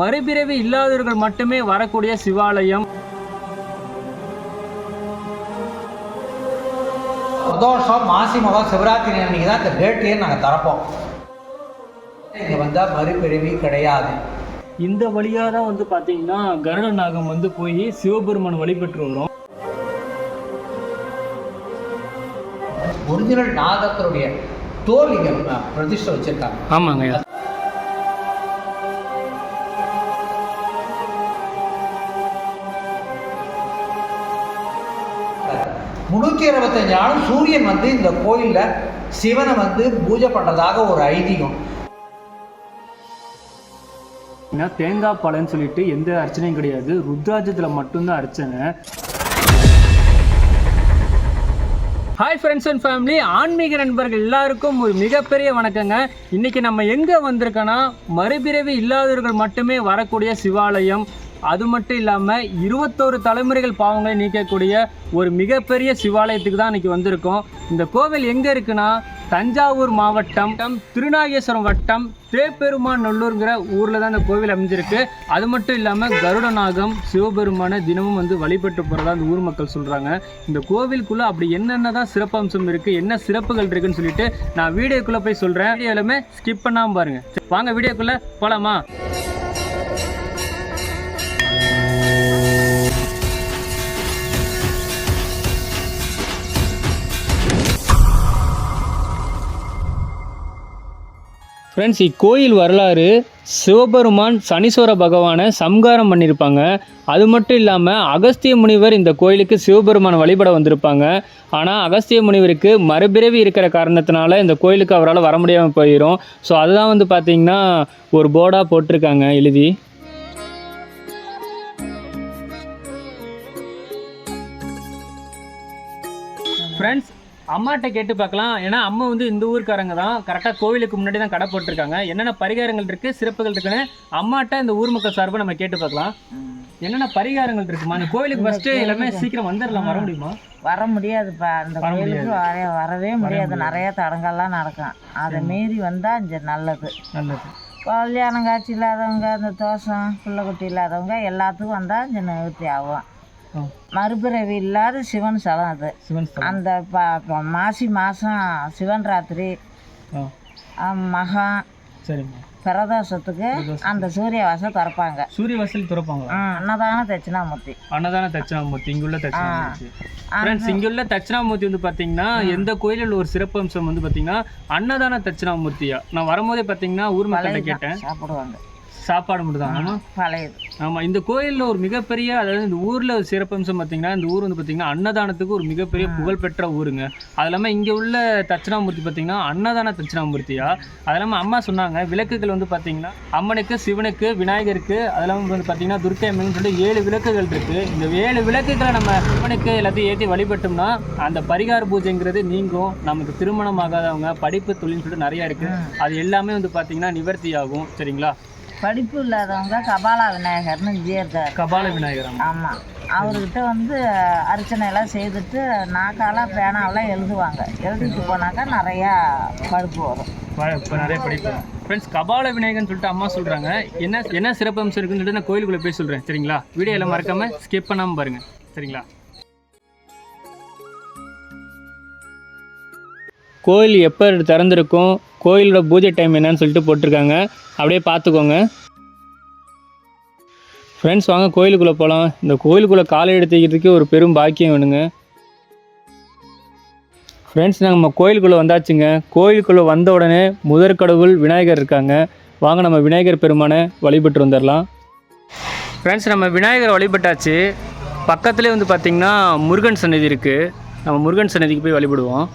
மறுபிறவி இல்லாதவர்கள் மட்டுமே வரக்கூடிய சிவாலயம். பிரதோஷம் மாசி மகம் சிவராத்திரி அன்னைக்கு தான் இந்த டேட்டையே நாங்கள் திறப்போம் இங்கே வந்தால் மறுபிறவி கிடையாது. இந்த வழியாக தான் வந்து பார்த்தீங்கன்னா கருட நாகம் வந்து போய் சிவபெருமான் வழிபட்டு வரும். ஒரிஜினல் நாகத்தினுடைய தோல் இங்கே பிரதிஷ்டை வச்சிருக்காங்க. ஆமாங்க முந்நூற்றி அறுபத்தஞ்சு நாளும் சூரியன் வந்து இந்த கோயிலில் சிவனை வந்து பூஜை பண்ணுறதாக ஒரு ஐதீகம். ஏன்னா தேங்காய் பழம்னு சொல்லிட்டு எந்த அர்ச்சனையும் கிடையாது. ருத்ராஜத்தில் மட்டும்தான் அர்ச்சனை. ஹாய் ஃப்ரெண்ட்ஸ் அண்ட் ஃபேமிலி ஆன்மீக நண்பர்கள் எல்லாருக்கும் ஒரு மிகப்பெரிய வணக்கங்க. இன்னைக்கு நம்ம எங்கே வந்திருக்கோன்னா மறுபிறவி இல்லாதவர்கள் மட்டுமே வரக்கூடிய சிவாலயம் அது மட்டும் இல்லாமல் இருபத்தோரு தலைமுறைகள் பாவங்களை நீக்கக்கூடிய ஒரு மிகப்பெரிய சிவாலயத்துக்கு தான் இன்னைக்கு வந்திருக்கோம். இந்த கோவில் எங்கே இருக்குன்னா தஞ்சாவூர் மாவட்டம் திருநாகேஸ்வரம் வட்டம் தேப்பெருமான் நல்லூருங்கிற ஊரில் தான் இந்த கோவில் அமைஞ்சிருக்கு. அது மட்டும் இல்லாமல் கருடநாகம் சிவபெருமான தினமும் வந்து வழிபட்டு போகிறதா அந்த ஊர் மக்கள் சொல்கிறாங்க இந்த கோவிலுக்குள்ளே அப்படி என்னென்ன தான் சிறப்பம்சம் இருக்குது என்ன சிறப்புகள் இருக்குன்னு சொல்லிட்டு நான் வீடியோக்குள்ளே போய் சொல்கிறேன் வீடியோலுமே ஸ்கிப் பண்ணாமல் பாருங்கள் வாங்க வீடியோக்குள்ளே போகலாமா ஃப்ரெண்ட்ஸ் இக்கோயில் வரலாறு சிவபெருமான் சனீஸ்வர பகவானை சம்காரம் பண்ணியிருப்பாங்க அது மட்டும் இல்லாமல் அகஸ்திய முனிவர் இந்த கோயிலுக்கு சிவபெருமான் வழிபட வந்திருப்பாங்க. ஆனால் அகஸ்திய முனிவருக்கு மறுபிறவி இருக்கிற காரணத்தினால இந்த கோயிலுக்கு அவரால் வர முடியாமல் போயிடும் ஸோ அதுதான் வந்து பார்த்திங்கன்னா ஒரு போர்டாக போட்டிருக்காங்க எழுதி. ஃப்ரெண்ட்ஸ் அம்மாட்ட கேட்டு பார்க்கலாம். ஏன்னா அம்மா வந்து இந்த ஊர்க்காரங்க தான். கரெக்டாக கோவிலுக்கு முன்னாடி தான் கடை போட்டிருக்காங்க. என்னென்ன பரிகாரங்கள் இருக்குது சிறப்புகள் இருக்குன்னு அம்மாட்ட இந்த ஊர் மக்கள் சார்பாக நம்ம கேட்டு பார்க்கலாம். என்னென்ன பரிகாரங்கள் இருக்குமா? இந்த கோவிலுக்கு ஃபஸ்ட்டு எல்லாமே சீக்கிரம் வந்துடலாம். வர முடியுமா? வர முடியாதுப்பா. அந்த கோயிலுக்கு வர வரவே முடியாது. நிறைய தடங்கள்லாம் நடக்கும். அதை மீறி வந்தால் இங்கே நல்லது. நல்லது. கல்யாணம் காட்சி இல்லாதவங்க இந்த தோசம் பிள்ளைக்குட்டி இல்லாதவங்க எல்லாத்துக்கும் வந்தால் இங்கே நிவர்த்தி ஆகும். மறுபிறவி இல்லாத சிவன் ஸ்தலம் அது. சிவன். அந்த ப- மாசி மாதம் சிவன் ராத்திரி. மகம் சரிம்மா. பிரதோஷத்துக்கு அந்த சூரிய வாசம் திறப்பாங்க. சூரிய வாசல் திறப்பாங்களா? ஆ, அன்னதானம் தட்சிணாமூர்த்தி. அன்னதான தட்சிணாமூர்த்தி இங்குள்ள தட்சிணாமூர்த்தி. ஃப்ரெண்ட்ஸ் இங்குள்ள தட்சிணாமூர்த்தி வந்து பார்த்தீங்கன்னா எந்த கோயிலில் ஒரு சிறப்பம்சம் வந்து பார்த்தீங்கன்னா அன்னதான தட்சிணாமூர்த்தியா? நான் வரும்போதே பார்த்தீங்கன்னா ஊர் மக்கள்கிட்ட கேட்டேன். சாப்பிடுவாங்க. சாப்பாடு மட்டும் தான் ஆமாம் பழையது. ஆமாம் இந்த கோயிலில் ஒரு மிகப்பெரிய அதாவது இந்த ஊரில் ஒரு சிறப்பம்சம் பார்த்தீங்கன்னா இந்த ஊர் வந்து பார்த்தீங்கன்னா அன்னதானத்துக்கு ஒரு மிகப்பெரிய புகழ்பெற்ற ஊருங்க. அது இல்லாமல் இங்கே உள்ள தட்சிணாமூர்த்தி பார்த்தீங்கன்னா அன்னதான தட்சிணாமூர்த்தியா? அது இல்லாமல் அம்மா சொன்னாங்க விளக்குகள் வந்து பார்த்தீங்கன்னா அம்மனுக்கு சிவனுக்கு விநாயகருக்கு அது இல்லாமல் வந்து பார்த்தீங்கன்னா துர்க்கை அம்மன் சொல்லிட்டு ஏழு விளக்குகள் இருக்குது இந்த ஏழு விளக்குகளை நம்ம சிவனுக்கு எல்லாத்தையும் ஏற்றி வழிபட்டோம்னா அந்த பரிகார பூஜைங்கிறது நீங்கும். நமக்கு திருமணம் ஆகாதவங்க படிப்பு தொழில்னு சொல்லிட்டு நிறையா இருக்குது அது எல்லாமே வந்து பார்த்தீங்கன்னா நிவர்த்தி ஆகும் சரிங்களா? படிப்பு இல்லாதவங்க கபாலா விநாயகர்னு இருக்கார் கபால விநாயகரம் ஆமாம் அவர்கிட்ட வந்து அர்ச்சனை எல்லாம் செய்துட்டு நாக்கால பேனாவெல்லாம் எழுதுவாங்க. எழுதிட்டு போனாக்கா நிறையா பழுப்பு வரும். நிறைய படிப்பேன் ஃப்ரெண்ட்ஸ் கபால விநாயகர்னு சொல்லிட்டு அம்மா சொல்றாங்க. என்ன என்ன சிறப்பு அம்சம் இருக்குன்னு சொல்லிட்டு நான் கோயிலுக்குள்ள போய் சொல்றேன். சரிங்களா? வீடியோ எல்லாம் மறக்காம ஸ்கிப் பண்ணாம பாருங்க. சரிங்களா? கோயில் எப்போ திறந்திருக்கும்? கோயிலோட பூஜை டைம் என்னன்னு சொல்லிட்டு போட்டிருக்காங்க. அப்படியே பார்த்துக்கோங்க. ஃப்ரெண்ட்ஸ் வாங்க கோயிலுக்குள்ளே போகலாம் இந்த கோயிலுக்குள்ளே காலை எடுத்துக்கிறதுக்கு ஒரு பெரும் பாக்கியம் வேணுங்க. ஃப்ரெண்ட்ஸ் நம்ம கோயிலுக்குள்ளே வந்தாச்சுங்க. கோயிலுக்குள்ளே வந்த உடனே முதற் கடவுள் விநாயகர் இருக்காங்க. வாங்க நம்ம விநாயகர் பெருமானை வழிபட்டு வந்துடலாம் ஃப்ரெண்ட்ஸ் நம்ம விநாயகர் வழிபட்டாச்சு. பக்கத்துலேயே வந்து பார்த்திங்கன்னா முருகன் சன்னதி இருக்குது நம்ம முருகன் சன்னதிக்கு போய் வழிபடுவோம்.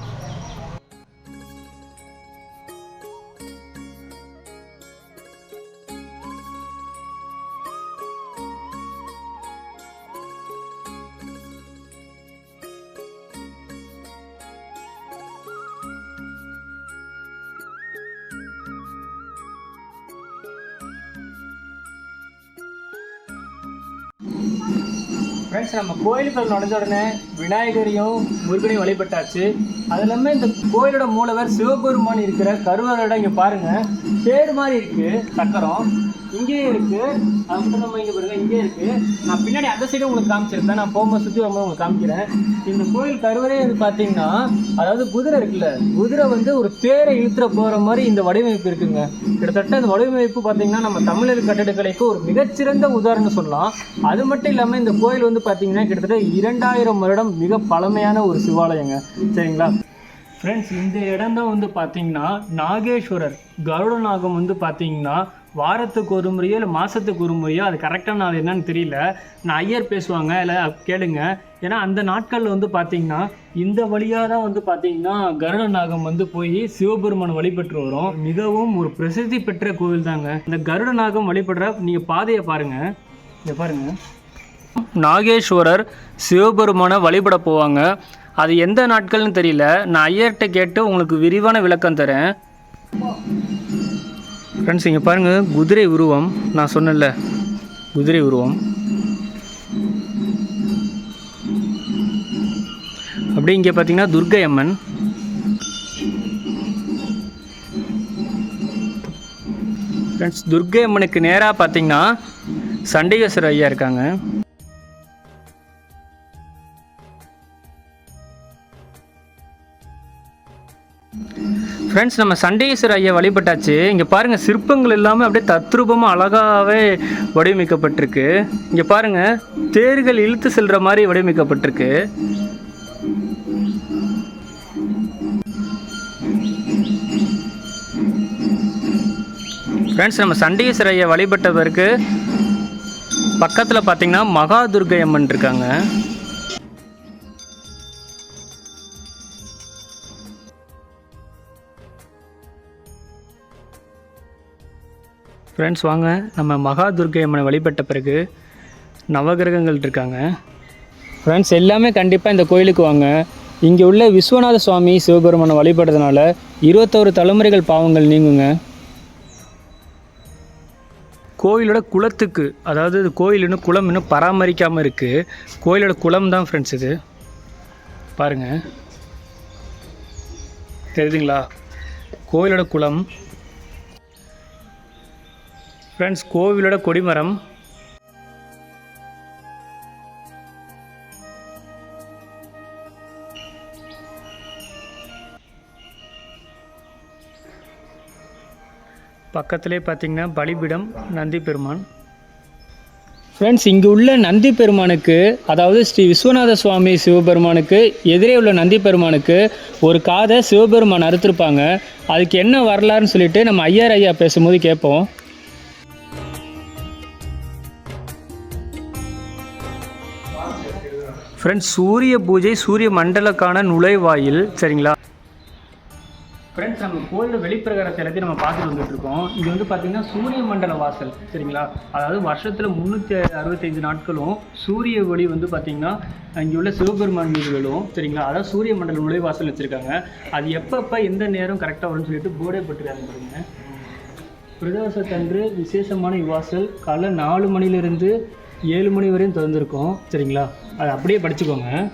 நம்ம நுழைஞ்ச உடனே விநாயகரையும் முருகனையும் வழிபட்டாச்சு. அது இல்லாமல் இந்த கோயிலோட மூலவர் சிவபெருமான் இருக்கிற கருவறையோட இங்கே பாருங்க தேர் மாதிரி இருக்கு சக்கரம். இங்கேயும் இருக்கு. அது நம்ம இங்கே பாருங்க இங்கே இருக்கு. நான் பின்னாடி அந்த சைடு உங்களுக்கு காமிச்சிருப்பேன். நான் போகும்போது சுற்றி வரும்போது உங்களுக்கு காமிக்கிறேன். இந்த கோயில் கருவறையே வந்து பார்த்தீங்கன்னா அதாவது குதிரை இருக்குல்ல குதிரை வந்து ஒரு தேரை இழுத்துற போகிற மாதிரி இந்த வடிவமைப்பு இருக்குங்க. கிட்டத்தட்ட இந்த வடிவமைப்பு பார்த்தீங்கன்னா நம்ம தமிழர் கட்டிடக்கலைக்கு ஒரு மிகச்சிறந்த உதாரணம் சொல்லலாம். அது மட்டும் இல்லாமல் இந்த கோயில் வந்து பார்த்தீங்கன்னா கிட்டத்தட்ட இரண்டாயிரம் வருடம் மிக பழமையான ஒரு சிவாலயங்க. சரிங்களா? ஃப்ரெண்ட்ஸ் இந்த இடம் தான் வந்து பார்த்தீங்கன்னா நாகேஸ்வரர் கருட நாகம் வந்து பார்த்தீங்கன்னா வாரத்துக்கு ஒரு முறையோ இல்லை மாதத்துக்கு ஒரு முறையோ அது கரெக்டான நாள் என்னன்னு தெரியல. நான் ஐயர் பேசுவாங்க இல்லை கேளுங்க. ஏன்னா அந்த நாட்களில் வந்து பார்த்தீங்கன்னா இந்த வழியாக தான் வந்து பார்த்தீங்கன்னா கருட நாகம் வந்து போய் சிவபெருமான் வழிபட்டு வரும். மிகவும் ஒரு பிரசித்தி பெற்ற கோவில் தாங்க. இந்த கருட நாகம் வழிபடுற நீங்கள் பாதையை பாருங்கள் இதை பாருங்கள் நாகேஸ்வரர் சிவபெருமானை வழிபட போவாங்க. அது எந்த நாட்கள்னு தெரியல. நான் ஐயர்கிட்ட கேட்டு உங்களுக்கு விரிவான விளக்கம் தரேன். ஃப்ரெண்ட்ஸ் இங்கே பாருங்கள் குதிரை உருவம். நான் சொன்னேன்ல குதிரை உருவம். அப்படியே இங்கே பார்த்தீங்கன்னா துர்க்கை அம்மன். ஃப்ரெண்ட்ஸ் துர்க்கை அம்மனுக்கு நேராக பார்த்தீங்கன்னா சண்டிகேஸ்வரர் ஐயா இருக்காங்க. ஃப்ரெண்ட்ஸ் நம்ம சண்டேஸ்வரர் ஐயா வழிபட்டாச்சு. இங்கே பாருங்கள் சிற்பங்கள் எல்லாமே அப்படியே தத்ரூபமாக அழகாகவே வடிவமைக்கப்பட்டிருக்கு. இங்கே பாருங்கள் தேர்கள் இழுத்து செல்கிற மாதிரி வடிவமைக்கப்பட்டிருக்கு. ஃப்ரெண்ட்ஸ் நம்ம சண்டேஸ்வரர் ஐயா வழிபட்டவருக்கு பக்கத்தில் பார்த்தீங்கன்னா மகாதுர்கை அம்மன் இருக்காங்க. ஃப்ரெண்ட்ஸ் வாங்க. நம்ம மகா துர்க்கை அம்மனை வழிபட்ட பிறகு நவகிரகங்கள் இருக்காங்க. ஃப்ரெண்ட்ஸ் எல்லாமே கண்டிப்பாக இந்த கோயிலுக்கு வாங்க. இங்கே உள்ள விஸ்வநாத சுவாமி சிவபெருமானை வழிபடுறதுனால இருபத்தோரு தலைமுறைகள் பாவங்கள் நீங்குங்க. கோயிலோட குளத்துக்கு அதாவது இது கோயில் இன்னும் குளம் இன்னும் பராமரிக்காமல் இருக்குது கோயிலோட குளம் தான் ஃப்ரெண்ட்ஸ் இது. பாருங்கள் தெரியுதுங்களா? கோயிலோட குளம் ஃப்ரெண்ட்ஸ் கோவிலோட கொடிமரம். பக்கத்திலே பார்த்திங்கன்னா பலிபீடம் நந்தி பெருமான். ஃப்ரெண்ட்ஸ் இங்கே உள்ள நந்தி பெருமானுக்கு அதாவது ஸ்ரீ விஸ்வநாத சுவாமி சிவபெருமானுக்கு எதிரே உள்ள நந்தி பெருமானுக்கு ஒரு காதை சிவபெருமான் அறுத்திருப்பாங்க. அதுக்கு என்ன வரலாறுன்னு சொல்லிட்டு நம்ம ஐயர் ஐயா பேசும்போது கேட்போம். ஃப்ரெண்ட்ஸ் சூரிய பூஜை சூரிய மண்டலக்கான நுழைவாயில் சரிங்களா? ஃப்ரெண்ட்ஸ் நம்ம கோயில் வெளிப்பிரகாரத்தை எல்லாத்தையும் நம்ம பார்த்துட்டு வந்துட்டுருக்கோம் இது வந்து பார்த்திங்கன்னா சூரிய மண்டல வாசல் சரிங்களா? அதாவது வருஷத்தில் முந்நூற்றி அறுபத்தைந்து நாட்களும் சூரிய ஒளி வந்து பார்த்திங்கன்னா இங்கே உள்ள சிவபெருமான் மீது விழும் சரிங்களா? அதாவது சூரிய மண்டல நுழைவாசல் வச்சுருக்காங்க. அது எப்பப்போ எந்த நேரம் கரெக்டாக வரும்னு சொல்லிட்டு போர்டே போட்டுருக்காங்க பாருங்க. பிரதோஷத்தன்று விசேஷமான இவ்வாசல் காலைல நாலு மணிலேருந்து ஏழு மணி வரையும் திறந்திருக்கும். சரிங்களா? அதை அப்படியே படிச்சுக்கோங்க.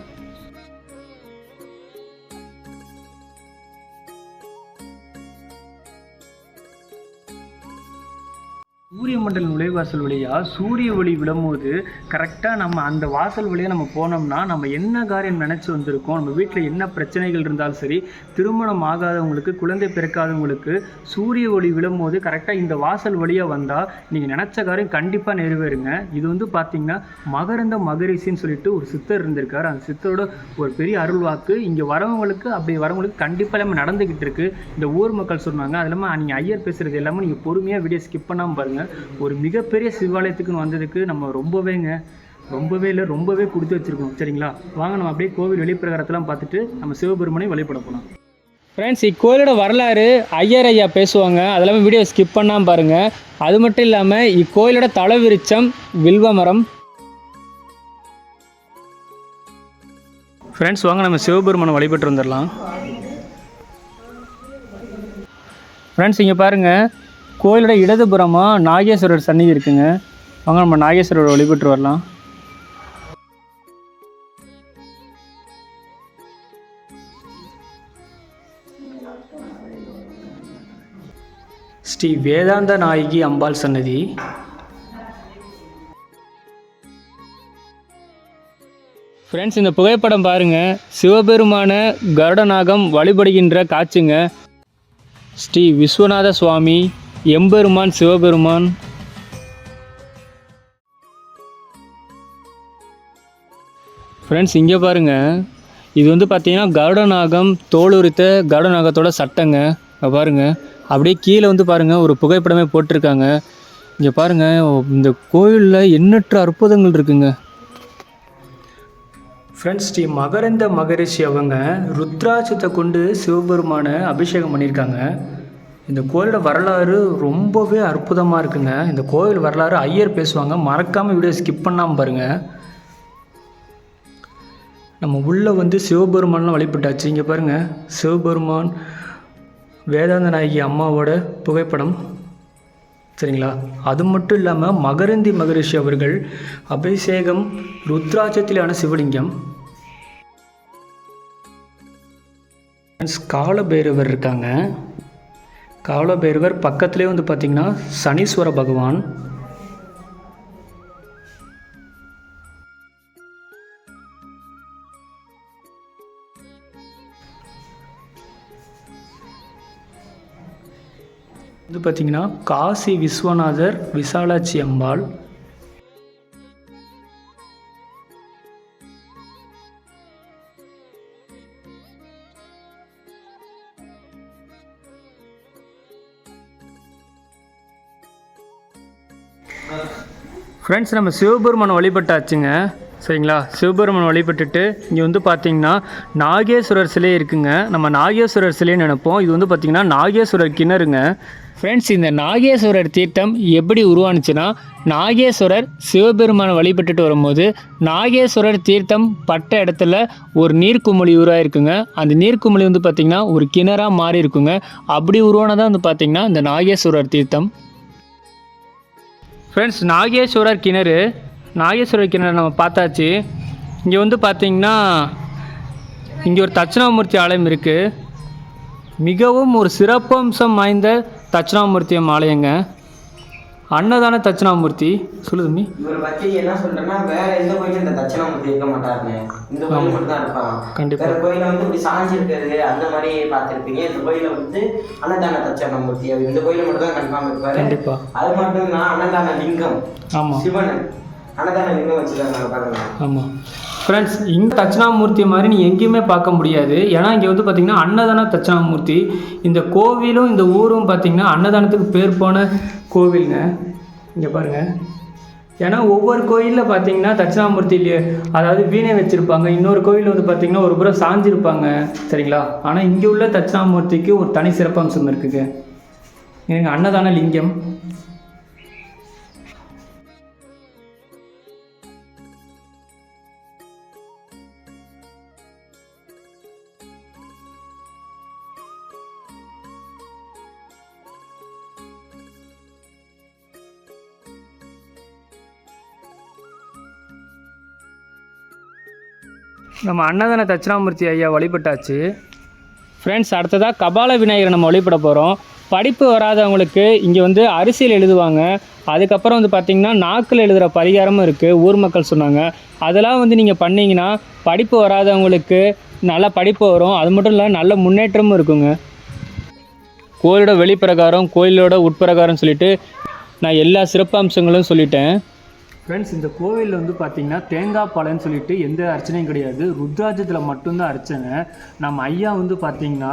சூரிய மண்டல நுழைவாசல் வழியாக சூரிய ஒளி விழும்போது கரெக்டாக நம்ம அந்த வாசல் வழியாக நம்ம போனோம்னா நம்ம என்ன காரியம் நினச்சி வந்திருக்கோம் நம்ம வீட்டில் என்ன பிரச்சனைகள் இருந்தாலும் சரி திருமணம் ஆகாதவங்களுக்கு குழந்தை பிறக்காதவங்களுக்கு சூரிய ஒளி விழும்போது கரெக்டாக இந்த வாசல் வழியாக வந்தால் நீங்கள் நினச்ச காரியம் கண்டிப்பாக நிறைவேறுங்க. இது வந்து பார்த்தீங்கன்னா மகரந்த மகரிஷின்னு சொல்லிட்டு ஒரு சித்தர் இருந்திருக்கார். அந்த சித்தரோட ஒரு பெரிய அருள் வாக்கு இங்கே வரவங்களுக்கு அப்படி வரவங்களுக்கு கண்டிப்பாக எல்லாமே நடந்துக்கிட்டு இருக்கு. இந்த ஊர் மக்கள் சொன்னாங்க. அது இல்லாமல் நீங்கள் ஐயர் பேசுகிறது எல்லாமே நீங்கள் பொறுமையாக வீடியோ ஸ்கிப் பண்ணாமல் பாருங்கள் ஒரு மிகப்பெரிய சிவாலயத்துக்குன்னு வந்ததுக்கு நம்ம ரொம்பவேங்க ரொம்பவே இல்லை ரொம்பவே கொடுத்து வச்சுருக்கோம். சரிங்களா? வாங்க நம்ம அப்படியே கோவில் வெளிப்பிரகாரத்தெல்லாம் பார்த்துட்டு நம்ம சிவபெருமனை வழிபட போகலாம் ஃப்ரெண்ட்ஸ் இக்கோயிலோட வரலாறு ஐயர் ஐயா பேசுவாங்க. அதெல்லாமே வீடியோ ஸ்கிப் பண்ணாமல் பாருங்கள் அது மட்டும் இல்லாமல் இக்கோயிலோட தலவிருச்சம் வில்வ மரம். ஃப்ரெண்ட்ஸ் வாங்க நம்ம சிவபெருமானை வழிபட்டு வந்துடலாம் ஃப்ரெண்ட்ஸ் இங்கே பாருங்கள் கோயிலோட இடதுபுறமாக நாகேஸ்வரர் சன்னதி இருக்குங்க. வாங்க நம்ம நாகேஸ்வரர் வழிபட்டு வரலாம். ஸ்ரீ வேதாந்த நாயகி அம்பாள் சன்னதி ஃப்ரெண்ட்ஸ் இந்த புகைப்படம் பாருங்க. சிவபெருமான கருடநாகம் வழிபடுகின்ற காட்சிங்க. ஸ்ரீ விஸ்வநாத சுவாமி. எம்பெருமான் சிவபெருமான். ஃப்ரெண்ட்ஸ் இங்கே பாருங்கள் இது வந்து பார்த்தீங்கன்னா கருடநாகம் தோலுரித்த கருடநாகத்தோட சட்டங்க. பாருங்கள் அப்படியே கீழே வந்து பாருங்க ஒரு புகைப்படமே போட்டிருக்காங்க. இங்கே பாருங்கள் இந்த கோயிலில் எண்ணற்ற அற்புதங்கள் இருக்குங்க. ஃப்ரெண்ட்ஸ் ஸ்ரீ மகரந்த மகரிஷி அவங்க ருத்ராட்சத்தை கொண்டு சிவபெருமானை அபிஷேகம் பண்ணியிருக்காங்க. இந்த கோயிலோட வரலாறு ரொம்பவே அற்புதமாக இருக்குங்க. இந்த கோயில் வரலாறு ஐயர் பேசுவாங்க. மறக்காமல் வீடியோ ஸ்கிப் பண்ணாமல் பாருங்கள் நம்ம உள்ளே வந்து சிவபெருமான்லாம் வழிபட்டாச்சு. இங்கே பாருங்கள் சிவபெருமான் வேதாந்த நாயகி அம்மாவோட புகைப்படம். சரிங்களா? அது மட்டும் இல்லாமல் மகரந்தி மகரிஷி அவர்கள் அபிஷேகம் ருத்ராட்சத்திலான சிவலிங்கம். Friends, காலபைரவர் இருக்காங்க. காவலபைரவர் பக்கத்துலேயே வந்து பார்த்திங்கன்னா சனீஸ்வர பகவான். இது பார்த்திங்கன்னா காசி விஸ்வநாதர் விசாலாட்சி அம்பாள். ஃப்ரெண்ட்ஸ் நம்ம சிவபெருமானை வழிபட்டாச்சுங்க. சரிங்களா? சிவபெருமான் வழிபட்டுட்டு இங்கே வந்து பார்த்தீங்கன்னா நாகேஸ்வரர் சிலை இருக்குங்க. நம்ம நாகேஸ்வரர் சிலைன்னு நினைப்போம். இது வந்து பார்த்திங்கன்னா நாகேஸ்வரர் கிணறுங்க. ஃப்ரெண்ட்ஸ் இந்த நாகேஸ்வரர் தீர்த்தம் எப்படி உருவானுச்சுன்னா நாகேஸ்வரர் சிவபெருமானை வழிபட்டுட்டு வரும்போது நாகேஸ்வரர் தீர்த்தம் பட்ட இடத்துல ஒரு நீர்க்குமிழி உருவாயிருக்குங்க. அந்த நீர்க்குமிழி வந்து பார்த்திங்கன்னா ஒரு கிணறாக மாறி இருக்குங்க அப்படி உருவானதான் வந்து பார்த்திங்கன்னா இந்த நாகேஸ்வரர் தீர்த்தம். ஃப்ரெண்ட்ஸ் நாகேஸ்வரர் கிணறு. நாகேஸ்வரர் கிணறு நம்ம பார்த்தாச்சு. இங்கே வந்து பார்த்தீங்கன்னா இங்கே ஒரு தட்சிணாமூர்த்தி ஆலயம் இருக்குது மிகவும் ஒரு சிறப்பம்சம் வாய்ந்த தட்சிணாமூர்த்தியம் ஆலயங்க. அன்னதான தட்சிணாமூர்த்தி சொல்லு தம்பி. இவரை பத்தி என்ன சொல்றேன்னா வேற எந்த கோயிலும் இந்த தட்சிணாமூர்த்தி இருக்க மாட்டாருன்னு இந்த கோயில் மட்டும் தான் இருப்பான் கண்டிப்பா. வேற கோயில வந்து இப்படி சாஞ்சி இருக்கிறது அந்த மாதிரி பார்த்திருப்பீங்க. இந்த கோயில வந்து அன்னதான தட்சிணாமூர்த்தி அவர் இந்த கோயில மட்டும் தான் கன்ஃபார்ம் இருப்பாரு கண்டிப்பா. அது மட்டும் தான் அன்னதான லிங்கம். ஆமாம் சிவன் அன்னதான லிங்கம் வச்சிருக்காங்க பாருங்க. ஆமாம் ஃப்ரெண்ட்ஸ் இங்கே தட்சிணாமூர்த்தி மாதிரி நீ எங்கேயுமே பார்க்க முடியாது. ஏன்னா இங்கே வந்து பார்த்திங்கன்னா அன்னதான தட்சிணாமூர்த்தி. இந்த கோவிலும் இந்த ஊரும் பார்த்திங்கன்னா அன்னதானத்துக்கு பேர் போன கோவிலுங்க. இங்கே பாருங்கள் ஏன்னா ஒவ்வொரு கோயிலில் பார்த்தீங்கன்னா தட்சிணாமூர்த்தி இல்லையே அதாவது வீணை வச்சுருப்பாங்க. இன்னொரு கோயில் வந்து பார்த்திங்கன்னா ஒரு புறம் சாஞ்சிருப்பாங்க. சரிங்களா? ஆனால் இங்கே உள்ள தட்சிணாமூர்த்திக்கு ஒரு தனி சிறப்பம்சம் இருக்குங்க. எங்க அன்னதான லிங்கம். நம்ம அன்னதான தட்சிணாமூர்த்தி ஐயா வழிபட்டாச்சு. ஃப்ரெண்ட்ஸ் அடுத்ததாக கபால விநாயகரை நம்ம வழிபட போகிறோம் படிப்பு வராதவங்களுக்கு இங்கே வந்து அரிசியில் எழுதுவாங்க. அதுக்கப்புறம் வந்து பார்த்திங்கன்னா நாக்கில் எழுதுகிற பரிகாரமும் இருக்குது ஊர் மக்கள் சொன்னாங்க. அதெல்லாம் வந்து நீங்கள் பண்ணிங்கன்னா படிப்பு வராதவங்களுக்கு நல்லா படிப்பு வரும். அது மட்டும் இல்லை நல்ல முன்னேற்றமும் இருக்குங்க. கோயிலோட வெளிப்பிரகாரம் கோயிலோட உட்பிரகாரம் சொல்லிட்டு நான் எல்லா சிறப்பு அம்சங்களும் சொல்லிட்டேன். ஃப்ரெண்ட்ஸ் இந்த கோவிலில் வந்து பார்த்தீங்கன்னா தேங்காய் பழம்னு சொல்லிட்டு எந்த அர்ச்சனையும் கிடையாது. ருத்ராஜத்தில் மட்டும்தான் அர்ச்சனை. நம்ம ஐயா வந்து பார்த்தீங்கன்னா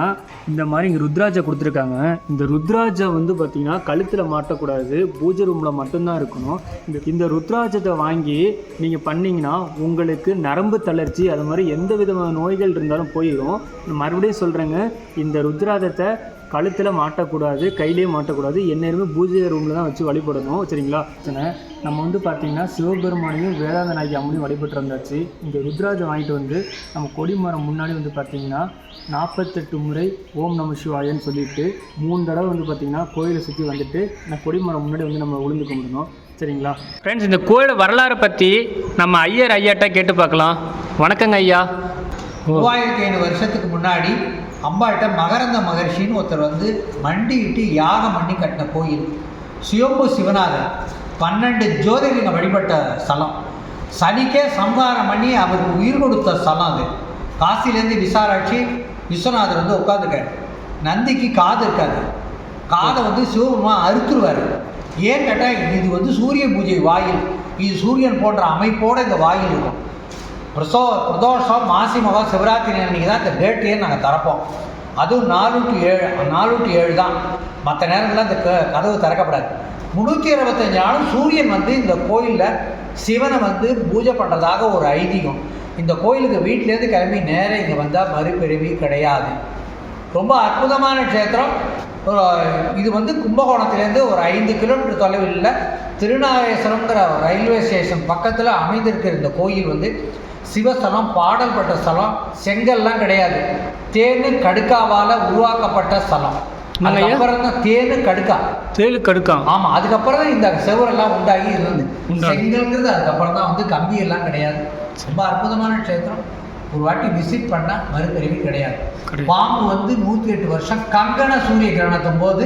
இந்த மாதிரி இங்கே ருத்ராஜை கொடுத்துருக்காங்க. இந்த ருத்ராஜை வந்து பார்த்தீங்கன்னா கழுத்தில் மாட்டக்கூடாது. பூஜை ரூமில் மட்டும்தான் இருக்கணும். இந்த இந்த ருத்ராஜத்தை வாங்கி நீங்கள் பண்ணிங்கன்னா உங்களுக்கு நரம்பு தளர்ச்சி அது மாதிரி எந்த விதமான நோய்கள் இருந்தாலும் போயிடும் மறுபடியும் சொல்கிறேங்க இந்த ருத்ராஜத்தை கழுத்தில் மாட்டக்கூடாது கையிலேயே மாட்டக்கூடாது எந்நேரமே பூஜை ரூமில் தான் வச்சு வழிபடணும். சரிங்களா? பிரச்சனை நம்ம வந்து பார்த்திங்கன்னா சிவபெருமானையும் வேதாந்த நாயகி அம்மனையும் வழிபட்டு வந்தாச்சு இங்கே ருத்ராஜை வாங்கிட்டு வந்து நம்ம கொடிமரம் முன்னாடி வந்து பார்த்திங்கன்னா நாற்பத்தெட்டு முறை ஓம் நம சிவாயன்னு சொல்லிட்டு மூணு தடவை வந்து பார்த்திங்கன்னா கோயிலை சுற்றி வந்துட்டு இந்த கொடிமரம் முன்னாடி வந்து நம்ம உளுந்து கும்பிடணும். சரிங்களா? ஃப்ரெண்ட்ஸ் இந்த கோயில வரலாறை பற்றி நம்ம ஐயர் ஐயாட்ட கேட்டு பார்க்கலாம். வணக்கங்க ஐயா. மூவாயிரத்தி ஐநூறு வருஷத்துக்கு முன்னாடி அம்பாள்கிட்ட மகரந்த மகர்ஷின்னு ஒருத்தர் வந்து மண்டியிட்டு யாகம் பண்ணி கட்டின கோயில். சுயம்பு சிவநாதர் பன்னெண்டு ஜோதிலிங்க வழிபட்ட ஸ்தலம். சனிக்கே சம்ஹாரம் பண்ணி அவருக்கு உயிர் கொடுத்த ஸ்தலம் அது. காசிலேருந்து விசாலாட்சி விஸ்வநாதர் வந்து உட்காந்துருக்காரு நந்திக்கு காது இருக்காது. காதை வந்து சிவபெருமா அறுத்துருவார். ஏன் கேட்டால் இது வந்து சூரிய பூஜை வாயில். இது சூரியன் போன்ற அமைப்போடு இந்த வாயில் இருக்கும். பிரசோ பிரதோஷம் மாசி மகம் சிவராத்திரி அன்றைக்கி தான் இந்த டேட்டையே நாங்கள் திறப்போம் அதுவும் நாலு டு ஏழு நாலு டு ஏழு தான். மற்ற நேரங்களில் இந்த க கதவு திறக்கப்படாது. முந்நூற்றி இருபத்தஞ்சு நாளும் சூரியன் வந்து இந்த கோயிலில் சிவனை வந்து பூஜை பண்ணுறதாக ஒரு ஐதீகம். இந்த கோயிலுக்கு வீட்டிலேருந்து கிளம்பி நேரம் இங்கே வந்தால் மறுபிறவி கிடையாது. ரொம்ப அற்புதமான க்ஷேத்திரம். இது வந்து கும்பகோணத்துலேருந்து ஒரு ஐந்து கிலோமீட்டர் தொலைவில் திருநாகேஸ்வரம்ங்கிற ரயில்வே ஸ்டேஷன் பக்கத்தில் அமைந்திருக்கிற இந்த கோயில் வந்து சிவஸ்தலம் பாடல்பட்ட ஸ்தலம் செங்கல்லாம் கிடையாது. தேனு கடுக்காவால் உருவாக்கப்பட்ட ஸ்தலம்? அதுக்கப்புறம் தான் தேனு கடுக்கா. தேலு கடுக்கான் ஆமாம் அதுக்கப்புறம் தான் இந்த செவரெல்லாம் உண்டாகி இருந்தது. செங்கல்ங்கிறது அதுக்கப்புறம் தான் வந்து கம்பி எல்லாம் கிடையாது. ரொம்ப அற்புதமான க்ஷேத்திரம். ஒரு வாட்டி விசிட் பண்ணால் மறுபிறவி கிடையாது. பாம்பு வந்து நூற்றி எட்டு வருஷம் கங்கண சூரிய கிரகணத்தும் போது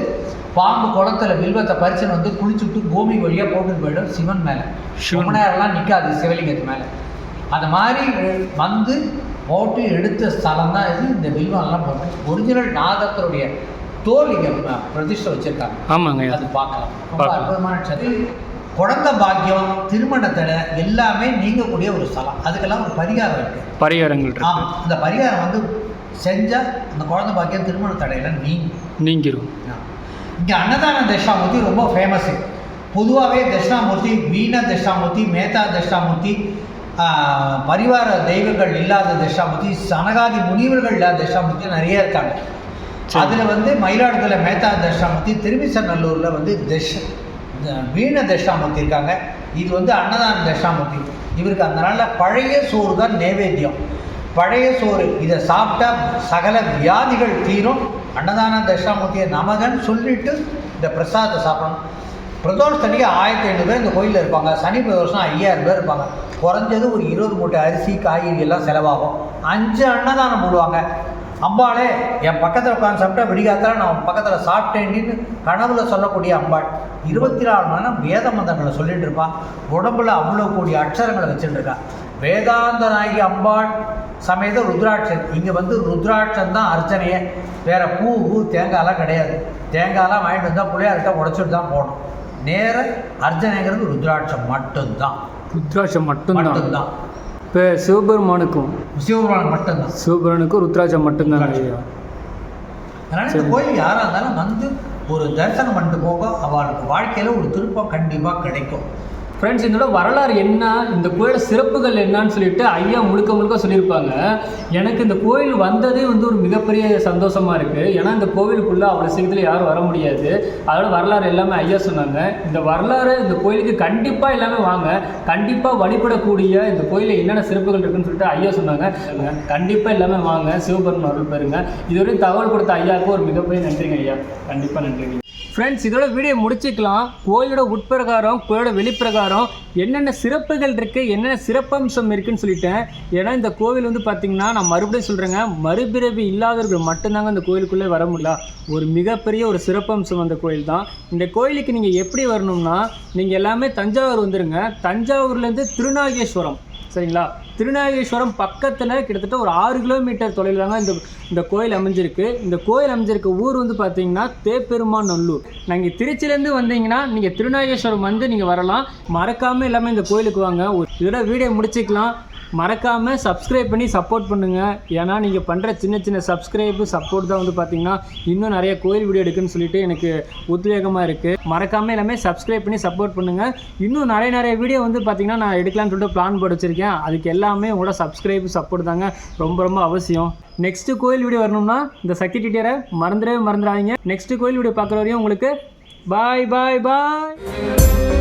பாம்பு குளத்துல வில்வத்தை பறிச்சுன்னு வந்து குளிச்சுட்டு பூமி வழியாக போட்டுட்டு போயிடும் சிவன் மேலே. ரொம்ப நேரம்லாம் நிற்காது சிவலிங்கத்து மேலே. அந்த மாதிரி வந்து போட்டு எடுத்த ஸ்தலம் தான் இது. இந்த வில்வம்லாம் போட்டு ஒரிஜினல் நாகத்தருடைய தோல் இங்கே பிரதிஷ்டை வச்சுருக்காங்க. ஆமாங்க. அது பார்க்கலாம். ரொம்ப. அற்புதமான க்ஷேத்திரம் குழந்தை பாக்கியம் திருமண தடை எல்லாமே நீங்கக்கூடிய ஒரு ஸ்தலம். அதுக்கெல்லாம் ஒரு பரிகாரம் இருக்கு. பரிகாரங்கள் ஆமாம் இந்த பரிகாரம் வந்து செஞ்சால் அந்த குழந்தை பாக்கியம் திருமண தடையில நீங்கும். நீங்கிரும். இங்கே அன்னதான தட்சாமூர்த்தி ரொம்ப ஃபேமஸ்ஸு பொதுவாகவே தட்சிணாமூர்த்தி வீண தட்சிணாமூர்த்தி மேத்தா தட்சிணாமூர்த்தி பரிவார தெய்வங்கள் இல்லாத தட்சிணாமூர்த்தி சனகாதி முனிவர்கள் இல்லாத தட்சிணாமூர்த்தி நிறைய இருக்காங்க. அதில் வந்து மயிலாடுதுறை மேத்தா தட்சிணாமூர்த்தி திருவிசநல்லூரில் வந்து தஷ் வீண தட்சிணாமூர்த்தி இருக்காங்க. இது வந்து அன்னதான தட்சிணாமூர்த்தி இவருக்கு அந்த நாளில் பழைய சோறு தான் நைவேத்தியம். பழைய சோறு இதை சாப்பிட்டா சகல வியாதிகள் தீரும். அன்னதான தட்சிணாமூர்த்தியை நமகன் சொல்லிட்டு இந்த பிரசாதத்தை சாப்பிடணும். பிரதோஷத்தன்னைக்கு ஆயிரத்தி ஐநூறு பேர் இந்த கோயிலில் இருப்பாங்க. சனி பிரதோஷம் ஐயாயிரம் பேர் இருப்பாங்க. குறைஞ்சது ஒரு இருபது மூட்டை அரிசி காய்கறி எல்லாம் செலவாகும். அஞ்சு அன்னதானம் போடுவாங்க. அம்பாளே என் பக்கத்தில் உட்காந்து சாப்பிட்டா விடிகாத்தால நான் பக்கத்தில் சாப்பிட்டேன்னு கனவுல சொல்லக்கூடிய அம்பாள். இருபத்தி நாலு மணி நேரம் வேத மந்திரங்களை சொல்லிட்டு இருப்பா உடம்புல அவ்வளோ கூடிய அக்ஷரங்களை வச்சுட்டு இருக்கா. வேதாந்த நாயகி அம்பாள் சமேத ருத்ராட்சன். இங்கே வந்து ருத்ராட்சன் தான் அர்ச்சனையே. வேற பூ பூ தேங்காய்லாம் கிடையாது. தேங்காய்லாம் வாங்கிட்டு வந்தால் புளியார்கிட்ட உடச்சிட்டு தான் போகணும். நேர அர்ச்சனைங்கிறது ருத்ராட்சம் மட்டும்தான். ருத்ராட்சம் மட்டும்தான். மட்டும்தான். இப்போ சிவபெருமானுக்கும் சிவபெருமான் மட்டும்தான். சிவபெருமானுக்கும் ருத்ராட்சம் மட்டும்தான் ஐயா. அதனால் இந்த கோயில் யாராக இருந்தாலும் வந்து ஒரு தரிசனம் பண்ணிட்டு போக அவளுக்கு வாழ்க்கையில் ஒரு திருப்பம் கண்டிப்பாக கிடைக்கும். ஃப்ரெண்ட்ஸ் இதோட வரலாறு என்ன? இந்த கோயில் சிறப்புகள் என்னன்னு சொல்லிட்டு ஐயா முழுக்க முழுக்க சொல்லியிருப்பாங்க. எனக்கு இந்த கோயில் வந்ததே வந்து ஒரு மிகப்பெரிய சந்தோஷமாக இருக்குது ஏன்னா இந்த கோவிலுக்குள்ளே அவ்வளோ சீக்கிரத்தில் யாரும் வர முடியாது. அதோட வரலாறு எல்லாமே ஐயா சொன்னாங்க. இந்த வரலாறு இந்த கோயிலுக்கு கண்டிப்பாக எல்லாமே வாங்க. கண்டிப்பாக வழிபடக்கூடிய இந்த கோயிலில் என்னென்ன சிறப்புகள் இருக்குன்னு சொல்லிட்டு ஐயா சொன்னாங்க. கண்டிப்பாக எல்லாமே வாங்க. சிவபெருமான் அருள் பெறுங்க. இதுவரையும் தகவல் கொடுத்த ஐயாவுக்கு ஒரு மிகப்பெரிய நன்றிங்க ஐயா. கண்டிப்பாக நன்றிங்க ஃப்ரெண்ட்ஸ் இதோட வீடியோ முடிச்சுக்கலாம். கோயிலோட உட்பிரகாரம் கோயிலோட வெளிப்பிரகாரம் என்னென்ன சிறப்புகள் இருக்குது என்னென்ன சிறப்பம்சம் இருக்குன்னு சொல்லிட்டேன். ஏன்னா இந்த கோவில் வந்து பார்த்திங்கன்னா நான் மறுபடியும் சொல்கிறேங்க மறுபிறவி இல்லாதவர்கள் மட்டும்தாங்க அந்த கோயிலுக்குள்ளே வர முடியல. ஒரு மிகப்பெரிய ஒரு சிறப்பம்சம் அந்த கோயில் தான். இந்த கோயிலுக்கு நீங்கள் எப்படி வரணும்னா நீங்கள் எல்லாமே தஞ்சாவூர் வந்துடுங்க தஞ்சாவூர்லேருந்து திருநாகேஸ்வரம். சரிங்களா? திருநாகேஸ்வரம் பக்கத்தில் கிட்டத்தட்ட ஒரு ஆறு கிலோமீட்டர் தொலைவில் தாங்க இந்த இந்த கோயில் அமைஞ்சிருக்கு. இந்த கோயில் அமைஞ்சிருக்க ஊர் வந்து பார்த்தீங்கன்னா தேப்பெருமான் நல்லூர் நீங்கள் திருச்சியிலேருந்து வந்தீங்கன்னா நீங்கள் திருநாகேஸ்வரம் வந்து நீங்கள் வரலாம். மறக்காமல் எல்லாமே இந்த கோயிலுக்கு வாங்க. ஒரு இதோட வீடியோ முடிச்சுக்கலாம். மறக்காமல் சப்ஸ்கிரைப் பண்ணி சப்போர்ட் பண்ணுங்கள் ஏன்னா நீங்கள் பண்ணுற சின்ன சின்ன சப்ஸ்கிரைப்பு சப்போர்ட் தான் வந்து பார்த்தீங்கன்னா இன்னும் நிறைய கோயில் வீடியோ எடுக்குன்னு சொல்லிட்டு எனக்கு உத்வேகமாக இருக்குது மறக்காமல் எல்லாமே சப்ஸ்கிரைப் பண்ணி சப்போர்ட் பண்ணுங்கள் இன்னும் நிறைய நிறைய வீடியோ வந்து பார்த்தீங்கன்னா நான் எடுக்கலான்னு சொல்லிட்டு பிளான் போட்டு வச்சுருக்கேன் அதுக்கு எல்லாமே உங்களோட சப்ஸ்கிரைப் சப்போர்ட் தாங்க ரொம்ப ரொம்ப அவசியம். நெக்ஸ்ட்டு கோயில் வீடியோ வரணும்னா இந்த சக்தி டீட்டரை மறந்துடவே மறந்துடாதீங்க. நெக்ஸ்ட்டு கோயில் வீடியோ பார்க்குற வரையும் உங்களுக்கு பாய் பாய் பாய்